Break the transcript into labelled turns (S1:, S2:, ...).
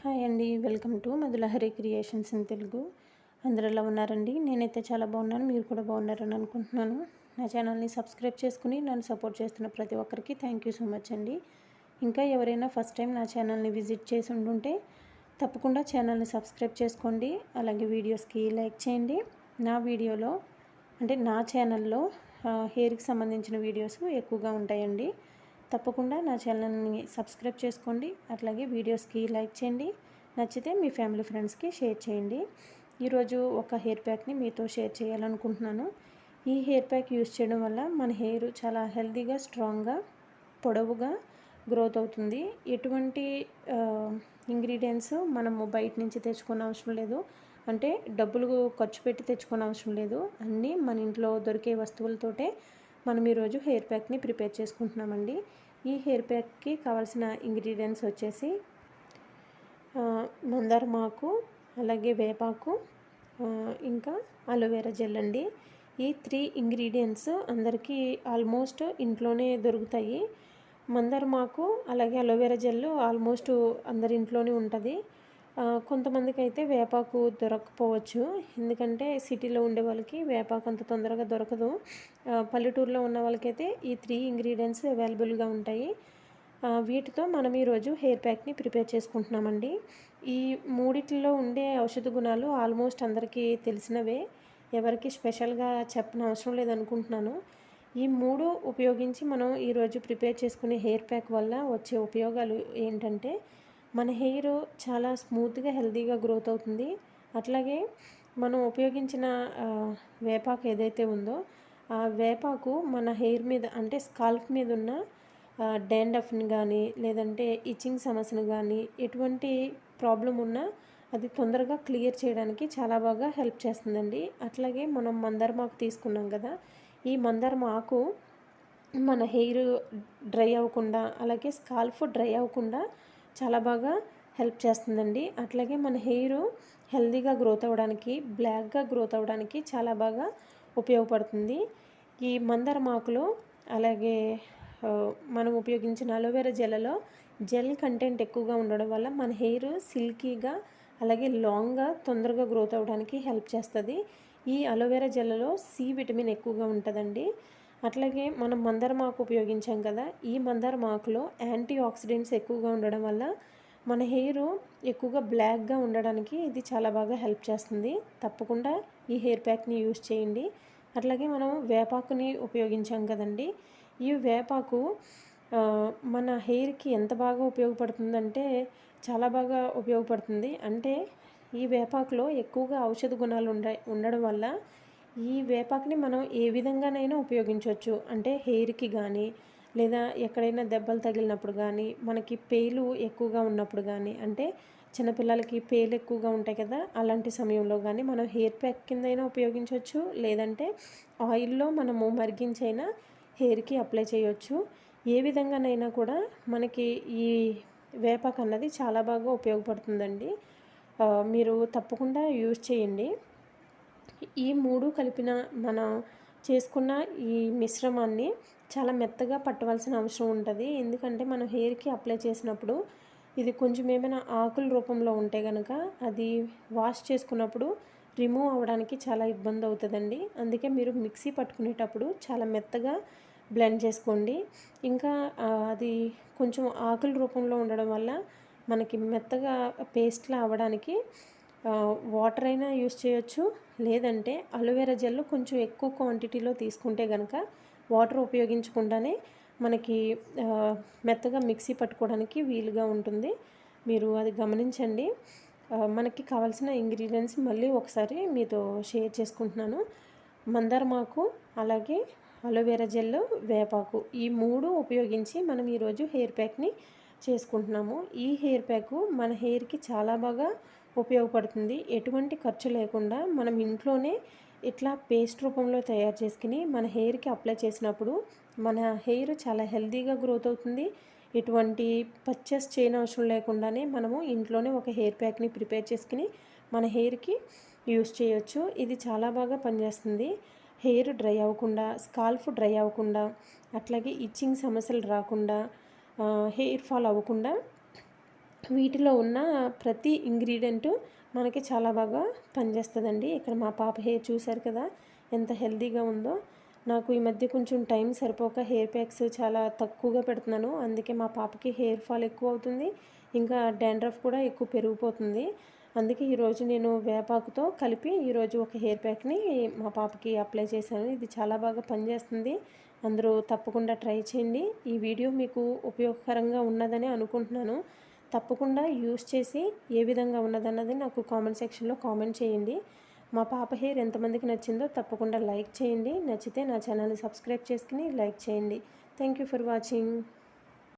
S1: Hi అండి welcome to Madhulahari creations in Telugu. అందరూ ఎలా ఉన్నారండి? నేనైతే చాలా బాగున్నాను మీరు కూడా బాగున్నారని అనుకుంటున్నాను. నా ఛానల్ని సబ్స్క్రైబ్ చేసుకుని నన్ను సపోర్ట్ చేస్తున్న ప్రతి ఒక్కరికి థ్యాంక్ యూ సో మచ్ అండి. ఇంకా ఎవరైనా ఫస్ట్ టైం నా ఛానల్ని విజిట్ చేసి ఉంటుంటే తప్పకుండా ఛానల్ని సబ్స్క్రైబ్ చేసుకోండి అలాగే వీడియోస్కి లైక్ చేయండి. నా వీడియోలో అంటే నా ఛానల్లో హెయిర్కి సంబంధించిన వీడియోస్ ఎక్కువగా ఉంటాయండి. తప్పకుండా నా ఛానల్ని సబ్స్క్రైబ్ చేసుకోండి. అట్లాగే వీడియోస్కి లైక్ చేయండి. నచ్చితే మీ ఫ్యామిలీ ఫ్రెండ్స్కి షేర్ చేయండి. ఈరోజు ఒక హెయిర్ ప్యాక్ని మీతో షేర్ చేయాలనుకుంటున్నాను. ఈ హెయిర్ ప్యాక్ యూస్ చేయడం వల్ల మన హెయిర్ చాలా హెల్తీగా స్ట్రాంగ్గా పొడవుగా గ్రోత్ అవుతుంది. ఎటువంటి ఇంగ్రీడియంట్స్ మనము బయట నుంచి తెచ్చుకున్న అవసరం లేదు. అంటే డబ్బులు ఖర్చు పెట్టి తెచ్చుకున్న అవసరం లేదు. అన్నీ మన ఇంట్లో దొరికే వస్తువులతోటే మనం ఈరోజు హెయిర్ ప్యాక్ని ప్రిపేర్ చేసుకుంటున్నామండి. ఈ హెయిర్ ప్యాక్కి కావాల్సిన ఇంగ్రీడియంట్స్ వచ్చేసి మందారమాకు అలాగే వేపాకు ఇంకా అలోవెరా జెల్ అండి. ఈ త్రీ ఇంగ్రీడియంట్స్ అందరికీ ఆల్మోస్ట్ ఇంట్లోనే దొరుకుతాయి. మందారమాకు అలాగే అలోవెరా జెల్ ఆల్మోస్ట్ అందరి ఇంట్లోనే ఉంటుంది. కొంతమందికి అయితే వేపాకు దొరకకపోవచ్చు. ఎందుకంటే సిటీలో ఉండే వాళ్ళకి వేపాకు అంత తొందరగా దొరకదు. పల్లెటూరులో ఉన్న వాళ్ళకైతే ఈ త్రీ ఇంగ్రీడియంట్స్ అవైలబుల్గా ఉంటాయి. వీటితో మనం ఈరోజు హెయిర్ ప్యాక్ని ప్రిపేర్ చేసుకుంటున్నామండి. ఈ మూడిట్లో ఉండే ఔషధ గుణాలు ఆల్మోస్ట్ అందరికీ తెలిసినవే. ఎవరికి స్పెషల్గా చెప్పిన అవసరం లేదనుకుంటున్నాను. ఈ మూడు ఉపయోగించి మనం ఈరోజు ప్రిపేర్ చేసుకునే హెయిర్ ప్యాక్ వల్ల వచ్చే ఉపయోగాలు ఏంటంటే మన హెయిర్ చాలా స్మూత్గా హెల్తీగా గ్రోత్ అవుతుంది. అట్లాగే మనం ఉపయోగించిన వేపాకు ఏదైతే ఉందో ఆ వేపాకు మన హెయిర్ మీద అంటే స్కాల్ఫ్ మీద ఉన్న డాండఫ్ని కానీ లేదంటే ఇచ్చింగ్ సమస్యను కానీ ఎటువంటి ప్రాబ్లం ఉన్నా అది తొందరగా క్లియర్ చేయడానికి చాలా బాగా హెల్ప్ చేస్తుందండి. అట్లాగే మనం మందర్మాకు తీసుకున్నాం కదా ఈ మందరమాకు మన హెయిర్ డ్రై అవ్వకుండా అలాగే స్కాల్ఫ్ డ్రై అవ్వకుండా చాలా బాగా హెల్ప్ చేస్తుందండి. అట్లాగే మన హెయిర్ హెల్దీగా గ్రోత్ అవ్వడానికి బ్లాక్గా గ్రోత్ అవ్వడానికి చాలా బాగా ఉపయోగపడుతుంది. ఈ మందర మాకులో అలాగే మనం ఉపయోగించిన అలోవెరా జెలలో జెల్ కంటెంట్ ఎక్కువగా ఉండడం వల్ల మన హెయిర్ సిల్కీగా అలాగే లాంగ్గా తొందరగా గ్రోత్ అవ్వడానికి హెల్ప్ చేస్తుంది. ఈ అలోవెరా జెలలో సి విటమిన్ ఎక్కువగా ఉంటుందండి. అట్లాగే మనం మందరమాకు ఉపయోగించాం కదా ఈ మందరమాకులో యాంటీ ఆక్సిడెంట్స్ ఎక్కువగా ఉండడం వల్ల మన హెయిర్ ఎక్కువగా బ్లాక్గా ఉండడానికి ఇది చాలా బాగా హెల్ప్ చేస్తుంది. తప్పకుండా ఈ హెయిర్ ప్యాక్ని యూజ్ చేయండి. అట్లాగే మనం వేపాకుని ఉపయోగించాం కదండి ఈ వేపాకు మన హెయిర్కి ఎంత బాగా ఉపయోగపడుతుందంటే చాలా బాగా ఉపయోగపడుతుంది. అంటే ఈ వేపాకులో ఎక్కువగా ఔషధ గుణాలు ఉండ ఉండడం వల్ల ఈ వేపాకుని మనం ఏ విధంగానైనా ఉపయోగించవచ్చు. అంటే హెయిర్కి కానీ లేదా ఎక్కడైనా దెబ్బలు తగిలినప్పుడు కానీ మనకి పేలు ఎక్కువగా ఉన్నప్పుడు కానీ అంటే చిన్నపిల్లలకి పేలు ఎక్కువగా ఉంటాయి కదా అలాంటి సమయంలో కానీ మనం హెయిర్ ప్యాక్ కిందైనా ఉపయోగించవచ్చు. లేదంటే ఆయిల్లో మనము మరిగించైనా హెయిర్కి అప్లై చేయవచ్చు ఏ విధంగానైనా కూడా మనకి ఈ వేపాకు అన్నది చాలా బాగా ఉపయోగపడుతుందండి. మీరు తప్పకుండా యూజ్ చేయండి. ఈ మూడు కలిపిన మనం చేసుకున్న ఈ మిశ్రమాన్ని చాలా మెత్తగా పట్టవలసిన అవసరం ఉంటుంది. ఎందుకంటే మనం హెయిర్కి అప్లై చేసినప్పుడు ఇది కొంచెం ఏమైనా ఆకుల రూపంలో ఉంటే కనుక అది వాష్ చేసుకున్నప్పుడు రిమూవ్ అవ్వడానికి చాలా ఇబ్బంది అవుతుందండి. అందుకే మీరు మిక్సీ పట్టుకునేటప్పుడు చాలా మెత్తగా బ్లెండ్ చేసుకోండి. ఇంకా అది కొంచెం ఆకుల రూపంలో ఉండడం వల్ల మనకి మెత్తగా పేస్ట్లా అవ్వడానికి వాటర్ అయినా యూస్ చేయొచ్చు. లేదంటే అలోవెరా జెల్ కొంచెం ఎక్కువ క్వాంటిటీలో తీసుకుంటే కనుక వాటర్ ఉపయోగించకుండానే మనకి మెత్తగా మిక్సీ పట్టుకోవడానికి వీలుగా ఉంటుంది. మీరు అది గమనించండి. మనకి కావాల్సిన ఇంగ్రీడియంట్స్ మళ్ళీ ఒకసారి మీతో షేర్ చేసుకుంటున్నాను. మందారమాకు అలాగే అలోవెరా జెల్ వేపాకు ఈ మూడు ఉపయోగించి మనం ఈరోజు హెయిర్ ప్యాక్ని చేసుకుంటున్నాము. ఈ హెయిర్ ప్యాక్ మన హెయిర్కి చాలా బాగా ఉపయోగపడుతుంది. ఎటువంటి ఖర్చు లేకుండా మనం ఇంట్లోనే ఇట్లా పేస్ట్ రూపంలో తయారు చేసుకుని మన హెయిర్కి అప్లై చేసినప్పుడు మన హెయిర్ చాలా హెల్తీగా గ్రోత్ అవుతుంది. ఎటువంటి పర్చేస్ చేయని అవసరం లేకుండానే మనము ఇంట్లోనే ఒక హెయిర్ ప్యాక్ని ప్రిపేర్ చేసుకుని మన హెయిర్కి యూస్ చేయొచ్చు. ఇది చాలా బాగా పనిచేస్తుంది. హెయిర్ డ్రై అవ్వకుండా స్కాల్ఫ్ డ్రై అవ్వకుండా అట్లాగే ఇచ్చింగ్ సమస్యలు రాకుండా హెయిర్ ఫాల్ అవ్వకుండా వీటిలో ఉన్న ప్రతి ఇంగ్రీడియంట్ మనకి చాలా బాగా పనిచేస్తుందండి. ఇక్కడ మా పాప హెయిర్ చూశారు కదా ఎంత హెల్తీగా ఉందో. నాకు ఈ మధ్య కొంచెం టైం సరిపోక హెయిర్ ప్యాక్స్ చాలా తక్కువగా పెడుతున్నాను. అందుకే మా పాపకి హెయిర్ ఫాల్ ఎక్కువ అవుతుంది ఇంకా డాండ్రఫ్ కూడా ఎక్కువ పెరిగిపోతుంది. అందుకే ఈరోజు నేను వేపాకుతో కలిపి ఈరోజు ఒక హెయిర్ ప్యాక్ని మా పాపకి అప్లై చేశాను. ఇది చాలా బాగా పనిచేస్తుంది. అందరూ తప్పకుండా ట్రై చేయండి. ఈ వీడియో మీకు ఉపయోగకరంగా ఉన్నదని అనుకుంటున్నాను. తప్పకుండా యూస్ చేసి ఏ విధంగా ఉన్నదన్నది నాకు కామెంట్ సెక్షన్లో కామెంట్ చేయండి. మా పాప హెయిర్ ఎంతమందికి నచ్చిందో తప్పకుండా లైక్ చేయండి. నచ్చితే నా ఛానల్ని సబ్స్క్రైబ్ చేసుకుని లైక్ చేయండి. Thank you for watching.